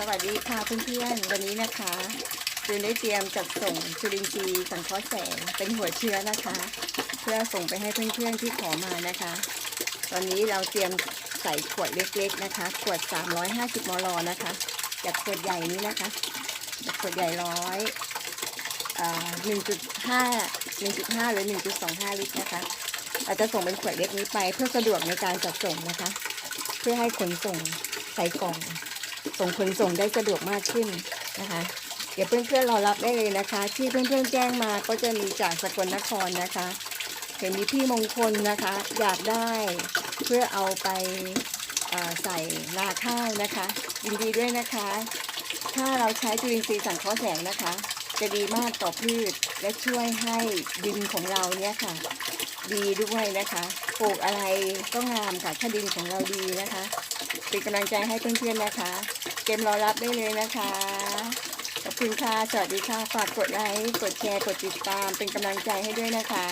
สวัสดีค่ะเพื่อนๆวันนี้นะคะจูนได้เตรียมจัดส่งจุลินทรีย์สังเคราะห์แสงเป็นหัวเชื้อนะคะ เพื่อส่งไปให้เพื่อนๆที่ขอมานะคะ ตอนนี้เราเตรียมใส่ขวดเล็กๆนะคะ ขวด 350 มลนะคะจากขวดใหญ่นี้นะคะจากขวดใหญ่ร้อยหนึ่งจุดห้าหนึ่งจุดห้าหรือหนึ่งจุดสองห้าลิตรนะคะเราจะส่งเป็นขวดเล็กนี้ไปเพื่อสะดวกในการจัดส่งนะคะ เพื่อให้ขนส่งใส่กล่อง ส่งขนส่งได้สะดวกมากขึ้นนะคะ เดี๋ยวเพื่อนๆรอรับได้เลยนะคะ ที่เพื่อนๆแจ้งมาก็จะมีจากสกลนครนะคะ เห็นมีพี่มงคลนะคะ อยากได้เพื่อเอาไปใส่นาข้าวนะคะยินดีด้วยนะคะ ถ้าเราใช้จุลินทรีย์สังเคราะห์แสงนะคะ จะดีมากต่อพืชและช่วยให้ดินของเราเนี่ยค่ะ ดีด้วยนะคะปลูกอะไรก็งามค่ะถ้าดินของเราดีนะคะเป็นกำลังใจให้เพื่อนๆนะคะ เกมรอรับได้เลยนะคะขอบคุณค่ะ สวัสดีค่ะ ฝากกดไลค์ กดแชร์ กดติดตาม เป็นกำลังใจให้ด้วยนะคะ